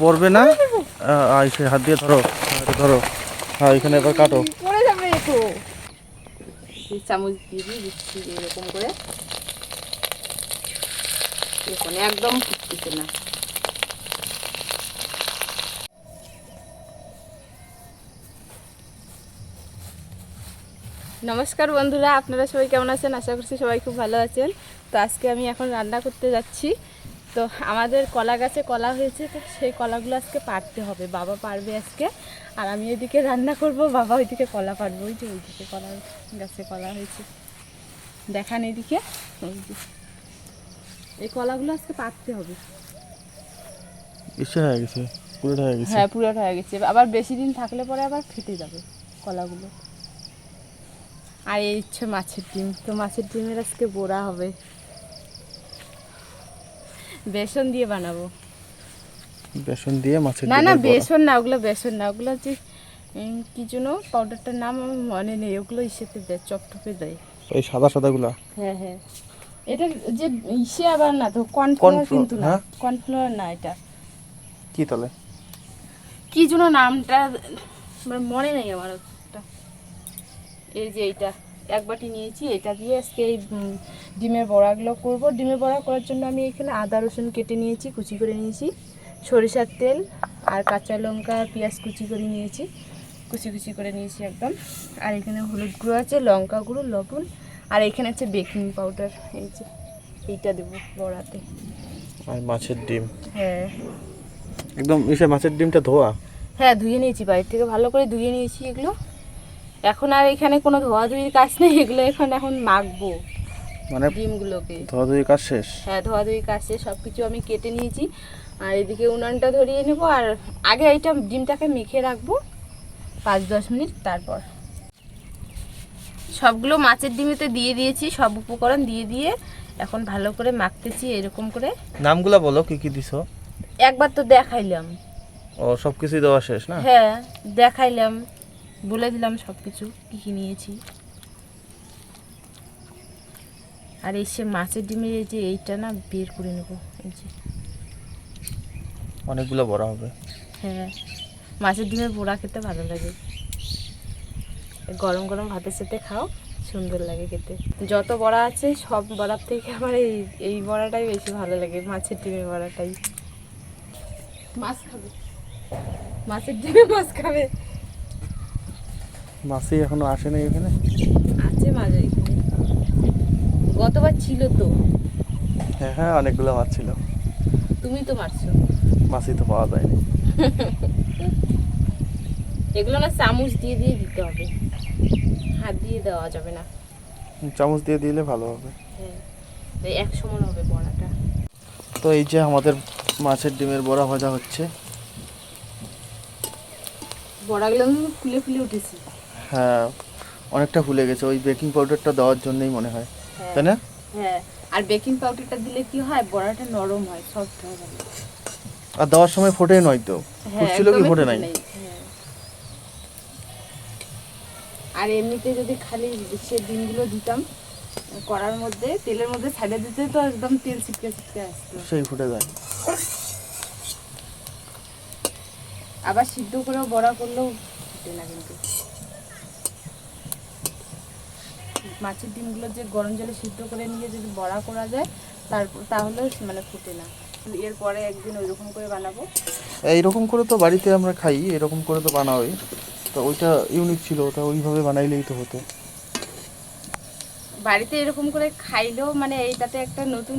পড়বে না? আহ, হাত দিয়ে ধরো ধরো। হ্যাঁ এখানে এবার কাটো। পড়ে যাবে এই চামচ দিচ্ছি এরকম করে। একদম ফুটতেছে না। নমস্কার বন্ধুরা আপনারা সবাই কেমন আছেন? আশা করছি সবাই খুব ভালো আছেন। তো আজকে আমি এখন রান্না করতে যাচ্ছি। তো আমাদের কলা গাছে কলা হয়েছে তো সেই কলাগুলো আজকে পারতে হবে। বাবা পারবে আজকে। আর আমি এদিকে রান্না করব বাবা ওইদিকে কলা পারব ওই যে ওইদিকে কলা গাছে কলা হয়েছে। দেখান এদিকে। ওই যে। এই কলাগুলো আজকে পাড়তে হবে। হয়ে গেছে পুরোটা হয়ে গেছে। হ্যাঁ পুরোটা হয়ে গেছে। আবার বেশি দিন থাকলে পরে আবার ফেটে যাবে কলাগুলো। আর এই হচ্ছে মাছের ডিম। তো মাছের ডিমের আজকে বোড়া হবে। বেসন দিয়ে বানাবো। বেসন দিয়ে মাছের না না বেসন না ওগুলো বেসন না ওগুলো যে কি যেন পাউডারটার নাম আমার মনে নেই ওগুলো ইসেতে দেয় চপটপে দেয়। ওই সাদা সাদাগুলা? হ্যাঁ হ্যাঁ। এটা যে ইসে আবার না তো কর্নফ্লাওয়ার কিন্তু না হ্যাঁ? কর্নফ্লাওয়ার না এটা। কি তাহলে? কি যেন নামটা মানে নেই আমার এই যে এইটা। এক বাটি নিয়েছি এটা দিয়ে আজকে এই ডিমের বড়াগুলো করব। ডিমের বড়া করার জন্য আমি এখানে আদা রসুন কেটে নিয়েছি কুচি করে নিয়েছি। সরিষার তেল আর কাঁচা লঙ্কা পেঁয়াজ কুচি করে নিয়েছি কুচি কুচি করে নিয়েছি একদম। আর এখানে হলুদ গুঁড়ো আছে লঙ্কা গুঁড়ো লবণ আর এখানে আছে বেকিং পাউডার এই যে এইটা দেবো বড়াতে। আর মাছের ডিম। হ্যাঁ। একদম ইসে মাছের ডিমটা ধোয়া? হ্যাঁ ধুয়ে নিয়েছি বাড়ির থেকে ভালো করে ধুয়ে নিয়েছি এগুলো। এখন আর এখানে কোনো ধোয়াধুয়ির কাজ নেই এগুলো এখন এখন মাখবো মানে ডিমগুলোকে। ধোয়া ধুয়ে কাজ শেষ? হ্যাঁ ধোয়াধুয়ি কাজ শেষ সব কিছু আমি কেটে নিয়েছি। আর এদিকে উনানটা ধরিয়ে নেব আর আগে এইটা ডিমটাকে মেখে রাখব পাঁচ দশ মিনিট তারপর। সবগুলো মাছের ডিমেতে দিয়ে দিয়েছি সব উপকরণ দিয়ে দিয়ে এখন ভালো করে মাখতেছি এরকম করে। নামগুলা বলো কি কি দিছো? একবার তো দেখাইলাম। ও সব কিছুই দেওয়া শেষ না? হ্যাঁ দেখাইলাম। বলে দিলাম সব কিছু কী কী নিয়েছি। আর এই সে মাছের ডিমের এই যে এইটা না বের করে নেব এই যে। অনেকগুলো বড়া হবে। হ্যাঁ মাছের ডিমের পোড়া খেতে ভালো লাগে। গরম গরম ভাতের সাথে খাও সুন্দর লাগে খেতে। যত বড়া আছে সব বড়ার থেকে আমার এই এই বড়াটাই বেশি ভালো লাগে মাছের ডিমের বড়াটাই। মাছ খাবে। মাছের ডিমে মাছ খাবে। মাছই এখনও আসেনি এখানে? আছে মাছ এখানে। গতবার ছিল তো। হ্যাঁ হ্যাঁ অনেকগুলো মাছ ছিল। তুমি তো মারছো। মাছই তো পাওয়া যায়নি। এগুলো না চামচ দিয়ে দিয়ে দিতে হবে। হাত দিয়ে দেওয়া যাবে না। চামচ দিয়ে দিলে ভালো হবে। হ্যাঁ এই এক সমান হবে বড়াটা। তো এই যে আমাদের মাছের ডিমের বড়া ভাজা হচ্ছে। বড়াগুলো ফুলে ফুলে উঠেছি। হ্যাঁ অনেকটা ফুলে গেছে। ওই বেকিং পাউডারটা দেওয়ার জন্যই মনে হয়। হ্যাঁ। তাই না? হ্যাঁ আর বেকিং পাউডারটা দিলে কি হয়? বড়াটা নরম হয় সফট হয় ভালো আর দেওয়ার সময় ফোটে নয় তো? হ্যাঁ ফুটছিল কি ফোটে নাই? হ্যাঁ। আর এমনিতে যদি খালি সে ডিমগুলো দিতাম কড়ার মধ্যে তেলের মধ্যে ছাড়ে দিতে তো একদম তেল ছিটকে ছিটকে আসতো। সেই ফুটে যায়। আবার সিদ্ধ করেও বড়া করলেও ফুটে না কিন্তু। মাছের ডিমগুলো যে গরম জলে সিদ্ধ করে নিয়ে যদি বড়া করা যায় তারপর তাহলে মানে ফুটে না। এরপরে একদিন ওইরকম করে বানাবো। এইরকম করে তো বাড়িতে আমরা খাই এরকম করে তো বানাই তো ওইটা ইউনিক ছিল ওটা ওইভাবে বানাইলেই তো হতো। বাড়িতে এরকম করে খাইলেও মানে এইটাতে একটা নতুন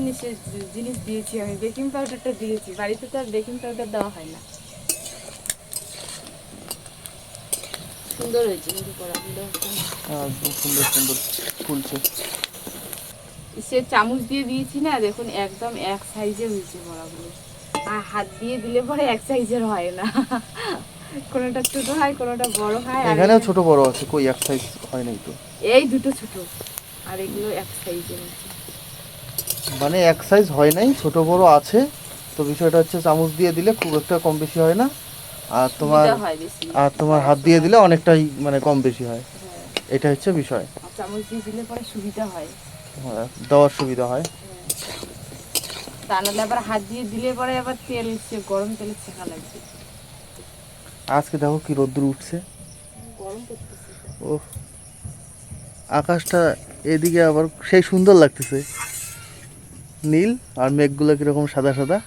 জিনিস দিয়েছি আমি বেকিং পাউডারটা দিয়েছি। বাড়িতে তো আর বেকিং পাউডার দেওয়া হয় না। সুন্দর হয়েছে কিন্তু কড়াগুলো হ্যাঁ, সুন্দর সুন্দর। ফুলছে। সে চামচ দিয়ে দিয়েছি না দেখুন একদম এক সাইজে হয়েছে বড়াগুলো। আর হাত দিয়ে দিলে পরে এক সাইজের হয় না। কোনোটা ছোট হয় কোনোটা বড় হয় এখানেও ছোট বড় আছে কই এক সাইজ হয় নাই তো? এই দুটো ছোট আর এগুলো এক সাইজের হয়েছে। মানে এক সাইজ হয় নাই ছোট বড় আছে তো বিষয়টা হচ্ছে চামচ দিয়ে দিলে খুব একটা কম বেশি হয় না আর তোমার আর তোমার হাত দিয়ে দিলে অনেকটাই মানে কম বেশি হয়। হ্যাঁ। এটা হচ্ছে বিষয়। চামচ দিয়ে দিলে পরে সুবিধা হয়। হ্যাঁ, দেওয়ার সুবিধা হয়। তা নাহলে আবার হাত দিয়ে দিলে পরে আবার তেল গরম তেলে ছেঁকা লাগবে আজকে দেখো কি রোদ্দুর উঠছে। গরম করতেছে। ও আকাশটা এদিকে আবার সেই সুন্দর লাগতেছে। নীল আর মেঘগুলো কীরকম সাদা সাদা।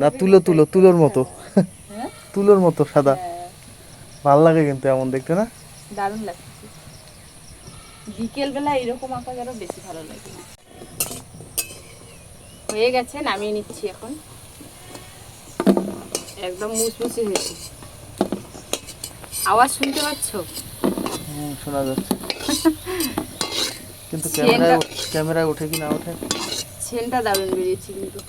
না তুলো তুলো তুলোর মতো। হ্যাঁ? তুলোর মতো সাদা। হ্যাঁ, ভালো লাগে কিন্তু এমন দেখতে না? দারুণ লাগছে। বিকেলবেলা এরকম আঁকা আরও বেশি ভালো লাগে। হয়ে গেছে নামিয়ে নিচ্ছি এখন। একদম মুচমুচে হয়েছে। আওয়াজ শুনতে পাচ্ছ? হুম, শোনা যাচ্ছে। কিন্তু ক্যামেরা ক্যামেরা ওঠে কি না ওঠে? সেনটা দারুণ বেরিয়েছে কিন্তু।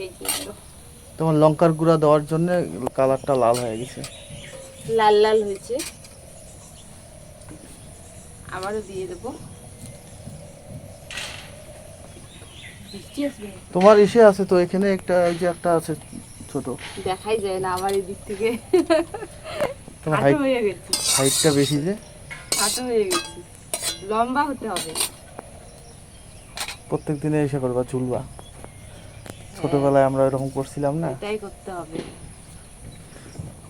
এই যে তোমার লঙ্কার গুঁড়া দেওয়ার জন্য কালারটা লাল হয়ে গেছে। লাল লাল হয়েছে। আবারও দিয়ে দেবো। তোমার ইসে আছে তো এখানে একটা এই যে একটা আছে ছোট। দেখাই যায় না আমার এই দিক থেকে। তোমার হাইট হয়ে গেছি। হাইটটা বেশি যে। হাঁটু হয়ে গেছি। লম্বা হতে হবে। প্রত্যেক দিনে এসে করবা চুলবা। ছোটবেলায় আমরা এরকম করছিলাম না? এটাই করতে হবে।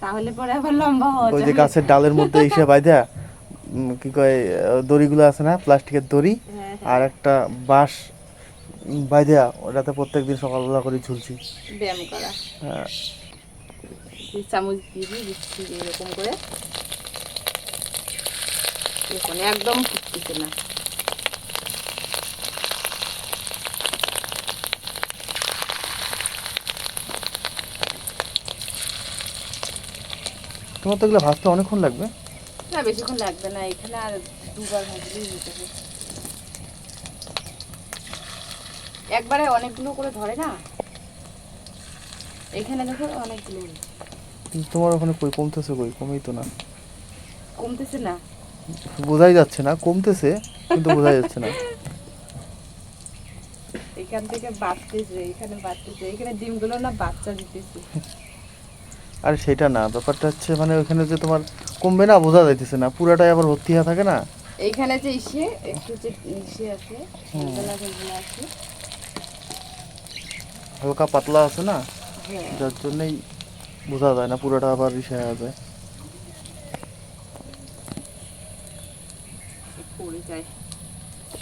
তাহলে পরে আবার লম্বা হওয়া ওই যে গাছের ডালের মধ্যে এসে বাইদা কি কয় দড়িগুলো আছে না প্লাস্টিকের দড়ি হ্যাঁ, হ্যাঁ, আর একটা বাঁশ। বাইদা ওটাতে প্রত্যেক দিন সকালবেলা করে ঝুলছি। ব্যায়াম করা। হ্যাঁ, চামচ দিয়ে দিচ্ছি এরকম করে। দেখুন একদম ফুটতেছে না। তোমার তো এগুলো ভাজতে অনেকক্ষণ লাগবে। না বেশিক্ষণ লাগবে না এখানে আর দুবার ভাজলেই হয়ে যাবে। একবারে অনেকগুলো করে ধরে না? এখানে দেখো অনেকগুলো। কিন্তু তোমার ওখানে কই কমতেছে কই? কমেই তো না। কমতেছে না? বোঝাই যাচ্ছে না কমতেছে কিন্তু বোঝাই যাচ্ছে না। এখান থেকে বাড়তেছে এখানে বাড়তেছে এখানে ডিমগুলো না বাচ্চা দিতেছে। আর সেটা না ব্যাপারটা হচ্ছে মানে ওখানে যে তোমার কমবে না বোঝা যাইতেছে না পুরাটাই আবার ভর্তি হয়ে থাকে না? এইখানে যে ইসে একটু যে ইসে আছে আছে। হালকা পাতলা আছে না? হ্যাঁ। যার জন্যই বোঝা যায় না পুরোটা আবার ইসে হয়ে যায়।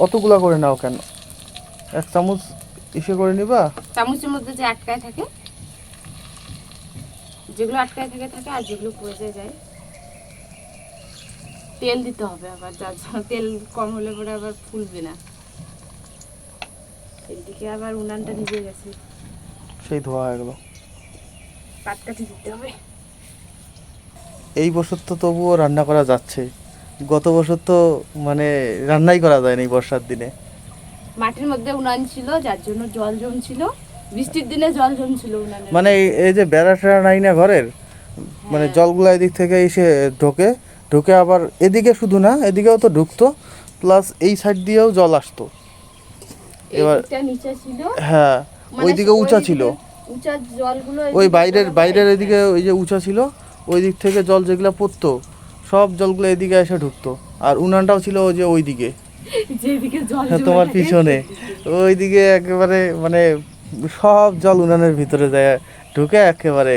অতগুলা করে নাও কেন? এক চামচ ইসে করে নিবা? চামচের মধ্যে যে আটকায় থাকে যেগুলো আটকায় থাকে থাকে আর যেগুলো পড়ে যায়। তেল দিতে হবে আবার যার জন্য তেল কম হলে পরে আবার ফুলবে না। এদিকে আবার উনানটা নিভে গেছে। সেই ধোয়া হয়ে গেলো। পাটকাঠি দিতে হবে। এই বছর তো তবুও রান্না করা যাচ্ছে। গত বছর তো মানে রান্নাই করা যায়নি বর্ষার দিনে। মাটির মধ্যে উনান ছিল যার জন্য জল জমছিল। বৃষ্টির দিনে জল জমছিল মানে এই- যে বেড়া টেড়া নাই না ঘরের? মানে হ্যাঁ। জলগুলো এদিক থেকে এসে ঢোকে। ঢুকে আবার এদিকে শুধু না এদিকেও তো ঢুকতো। প্লাস এই সাইড দিয়েও জল আসতো। এবার- হ্যাঁ মানে ওইদিকে উঁচা ছিল। ওই বাইরের বাইরের। এদিকে ওই যে উঁচা ছিল ওই দিক থেকে জল যেগুলো পড়তো সব জলগুলো এদিকে এসে ঢুকতো। আর উনানটাও ছিল ওই যে ওই দিকে হ্যাঁ, তোমার পিছনে। ওইদিকে একেবারে মানে সব জল উনানের ভিতরে যায় ঢুকে একেবারে।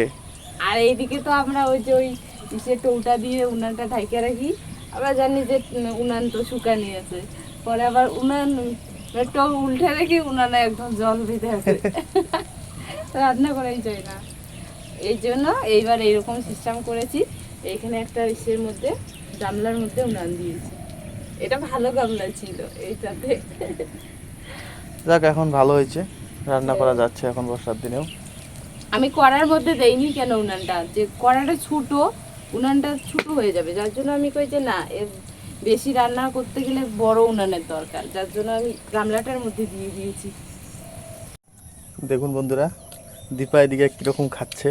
আর এইদিকে তো আমরা ওই যে ওই ইসে টৌটা দিয়ে উনানটা ঢাইকে রাখি। আমরা জানি যে উনান তো শুকানি আছে পরে আবার উনান টৌ উল্টে রাখি উনানে একদম জল বেঁধে আছে। রান্না করাই যায় না। এই জন্য এইবার এইরকম সিস্টেম করেছি। এইখানে একটা ইসের মধ্যে গামলার মধ্যে উনান দিয়েছি। এটা ভালো গামলা ছিল এইটাতে। যাক এখন ভালো হয়েছে। রান্না করা যাচ্ছে এখন বর্ষার দিনেও। আমি কড়ার মধ্যে দেইনি কেন উনানটা? যে কড়াটা ছোটো উনানটা ছোট হয়ে যাবে। যার জন্য আমি কই যে না এর বেশি রান্না করতে গেলে বড় উনানের দরকার। যার জন্য আমি গামলাটার মধ্যে দিয়ে দিয়েছি। দেখুন বন্ধুরা দীপা এদিকে কীরকম খাচ্ছে।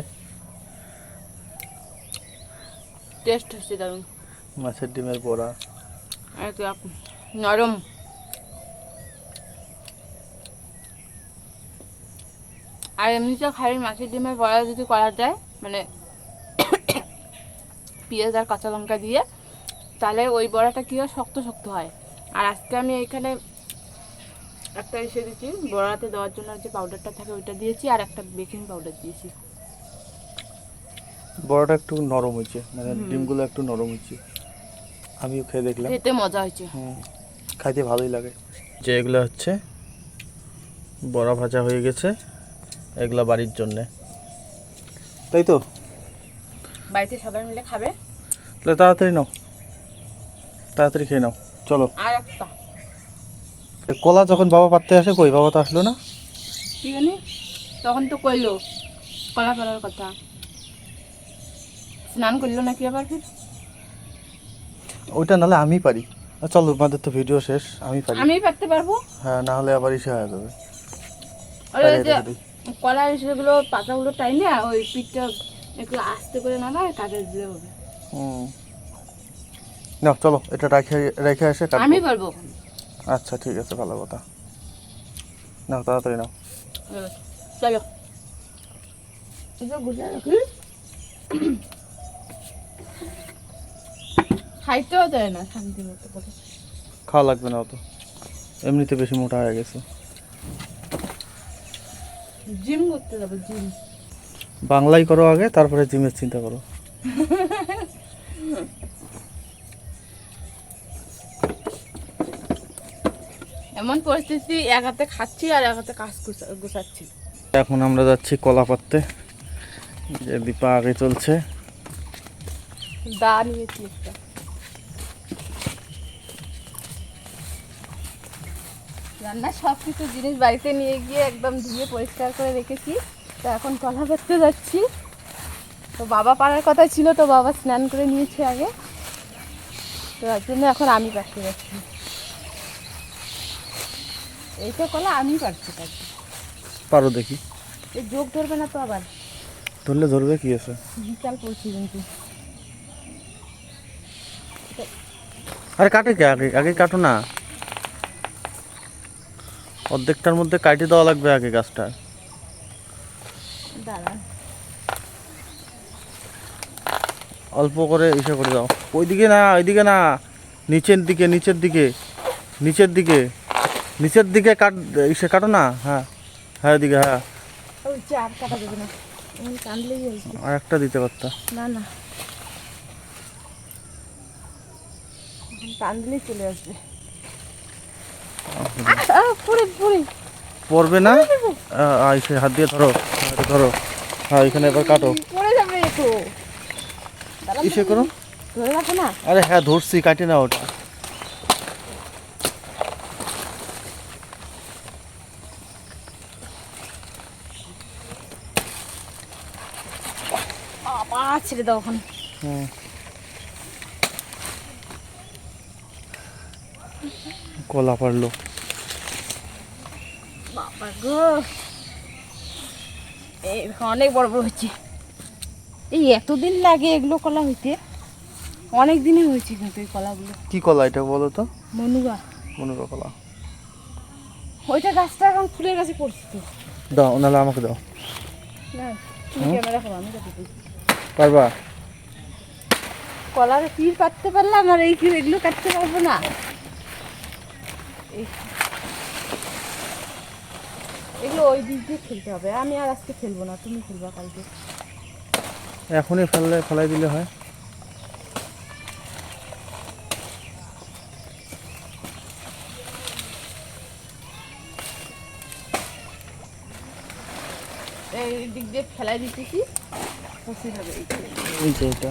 টেস্ট হচ্ছে দারুণ। মাছের ডিমের বড়া। নরম। আর এমনিতে খালি মাছের ডিমের বড়া যদি করা যায় মানে পেঁয়াজ আর কাঁচা লঙ্কা দিয়ে তাহলে ওই বড়াটা কী হয় শক্ত শক্ত হয়। আর আজকে আমি এখানে একটা এসে দিচ্ছি বড়াতে দেওয়ার জন্য যে পাউডারটা থাকে ওইটা দিয়েছি আর একটা বেকিং পাউডার দিয়েছি। বড়াটা একটু নরম হয়েছে মানে ডিমগুলো একটু নরম হয়েছে। আমিও খেয়ে দেখলাম। খেতে মজা হয়েছে। খাইতে ভালোই লাগে। যে এগুলো হচ্ছে বড়া ভাজা হয়ে গেছে। এগুলা বাড়ির জন্যে। তাই তো? বাড়িতে সবাই মিলে খাবে? তাহলে তাড়াতাড়ি নাও। তাড়াতাড়ি খেয়ে নাও। চলো। আর একটা। কলা যখন বাবা পাততে আসে কই? বাবা তো আসলো না? কি জানি? তখন তো কইলো। কলা করার কথা। স্নান করল নাকি আবার ফির? ওইটা নাহলে আমি পারি। আর চলো আমাদের তো ভিডিও শেষ। আমি পারি। আমি পারতে পারব? হ্যাঁ না হলে আবার ইসে হয়ে যাবে। কলা সেগুলো পাতাগুলো টাইনে ওই পিঠটা একটু আস্তে করে না না কাটে দিলে হবে। নাও চলো এটা রেখে রেখে এসে আমি পারব আচ্ছা ঠিক আছে ভালো কথা। নাও তাড়াতাড়ি নাও। চলো। খাইতেও দেয় না শান্তি মতো খাওয়া লাগবে না অত। এমনিতে বেশি মোটা হয়ে গেছে। জিম করতে যাব জিম বাংলাই করো আগে তারপরে জিমের চিন্তা করো। এমন পরিস্থিতি এক হাতে খাচ্ছি আর এক হাতে কাজ গুছা- গুছাচ্ছি। এখন আমরা যাচ্ছি কলা পাততে যে দীপা আগে চলছে। দা নিয়েছি একটা রান্নার সব কিছু জিনিস বাড়িতে নিয়ে গিয়ে একদম ধুয়ে পরিষ্কার করে রেখেছি। তো এখন কলা করতে যাচ্ছি। তো বাবা পাড়ার কথা ছিল তো বাবা স্নান করে নিয়েছে আগে। তো তার জন্য এখন আমি পারতে যাচ্ছি এইটা কলা আমি পারছি পারছি পারো দেখি। এই যোগ ধরবে না তো আবার? ধরলে ধরবে কি আছে? বিকাল পড়ছি কিন্তু। আরে কাটে কে? আগে আগে কাটো না। অর্ধেকটার মধ্যে কাটে দেওয়া লাগবে আগে গাছটা। অল্প করে ইসে করে দাও। ওইদিকে না ওইদিকে না। নিচের দিকে নিচের দিকে নিচের দিকে নিচের দিকে কাট ইসে কাটো না? হ্যাঁ হ্যাঁ এদিকে হ্যাঁ। আর একটা দিতে পারতা। না না। চলে আসবে। পড়বে না? আহ, হাত দিয়ে ধরো ধরো। হ্যাঁ এখানে এবার কাটো। পড়ে যাবে একটু। ইসে করো? ধরে রাখো না। আরে হ্যাঁ ধরছি কাটে না ওটা। ছেড়ে দাও এখন হুম। কলা পারল। বাবা গো। এই অনেক বড় বড় হচ্ছে। এই এতদিন লাগে এগুলো কলা হইতে? অনেক দিনই হয়েছে কিন্তু এই কলাগুলো। কি কলা এটা বলো তো? মনুগা। মনুকা কলা। ওইটা গাছটা এখন ফুলের গাছে পড়ছে তো। দাও নাহলে আমাকে দাও। না তুমি ক্যামেরা করো আমি কাটি পারবা? কলার তীর কাটতে পারলাম আর এই কি- এগুলো কাটতে পারব না। এগুলো ওই দিক দিয়ে খেলতে হবে। আমি আর আজকে খেলব না তুমি খেলবা কালকে। এখনই ফেললে ফেলাই দিলে হয়। এই দিক দিয়ে ফেলাই দিতেছি। ফসে যাবে এই যে। এই যে এটা।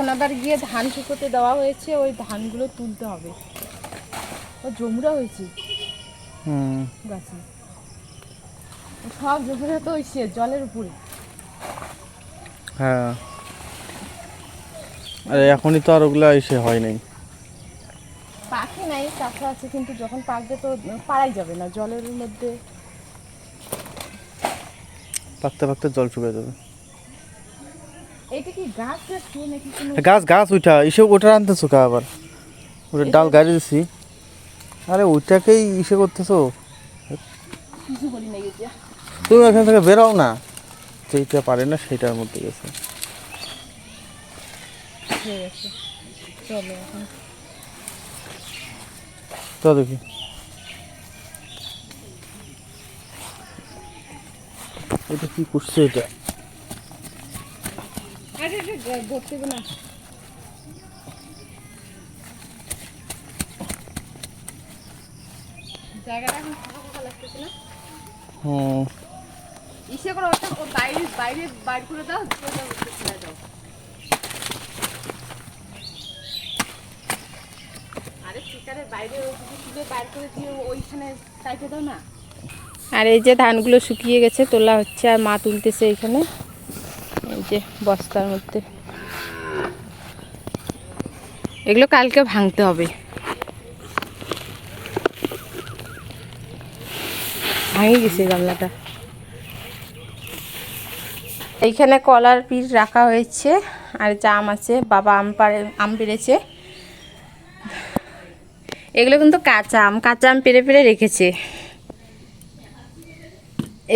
এখন আবার গিয়ে ধান শুকোতে দেওয়া হয়েছে ওই ধানগুলো তুলতে হবে। ও জমুরা হয়েছে? গাছে। সব জমুরা তো ওই জলের উপরে। হ্যাঁ। আরে এখনই তো আর ওগুলা এসে হয় নাই। পাখি নাই কাঁচা আছে কিন্তু যখন পাকবে তো পারাই যাবে না জলের মধ্যে। পাকতে পাকতে জল শুকিয়ে যাবে। কি গাছ নাকি গাছ গাছ ওইটা এসে ওটা আনতেছো কা আবার? ওটা ডাল গাড়ি দিছি। আরে ওইটাকেই ইসে করতেছো? তুমি এখান থেকে বেরোও না। যেইটা পারে না সেটার মধ্যে গেছে। তো দেখি। এটা কি করছে এটা? না জায়গাটা এখন ফাঁকা ফাঁকা লাগতেছে না? হুম। ইসে করে ওটা ও বাইরে বাইরে বাইর করে দাও দিয়ে দাও। আরে বাইরে ওইদিকে তুলে বাইর করে দিয়ে ওইখানে সাইডে দাও না। আর এই যে ধানগুলো শুকিয়ে গেছে তোলা হচ্ছে আর মা তুলতেছে এখানে। এই যে বস্তার মধ্যে। এগুলো কালকে ভাঙতে হবে। ভাঙে গেছে গামলাটা। এইখানে কলার পিস রাখা হয়েছে, আর জাম আছে, বাবা আম পাড়ে, আম পেড়েছে। এগুলো কিন্তু কাঁচা আম কাঁচা আম পেরে পেরে রেখেছে।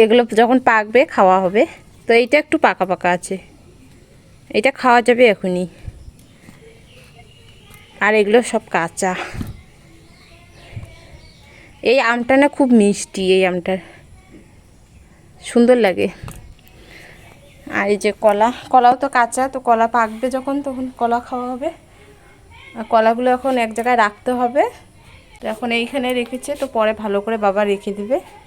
এগুলো যখন পাকবে, খাওয়া হবে। তো এইটা একটু পাকা পাকা আছে। এটা খাওয়া যাবে এখনই। আর এগুলো সব কাঁচা। এই আমটা না খুব মিষ্টি, এই আমটার। সুন্দর লাগে। আর এই যে কলা, কলাও তো কাঁচা, তো কলা পাকবে যখন, তখন কলা খাওয়া হবে। আর কলাগুলো এখন এক জায়গায় রাখতে হবে। তো এখন এইখানে রেখেছে, তো পরে ভালো করে বাবা রেখে দেবে।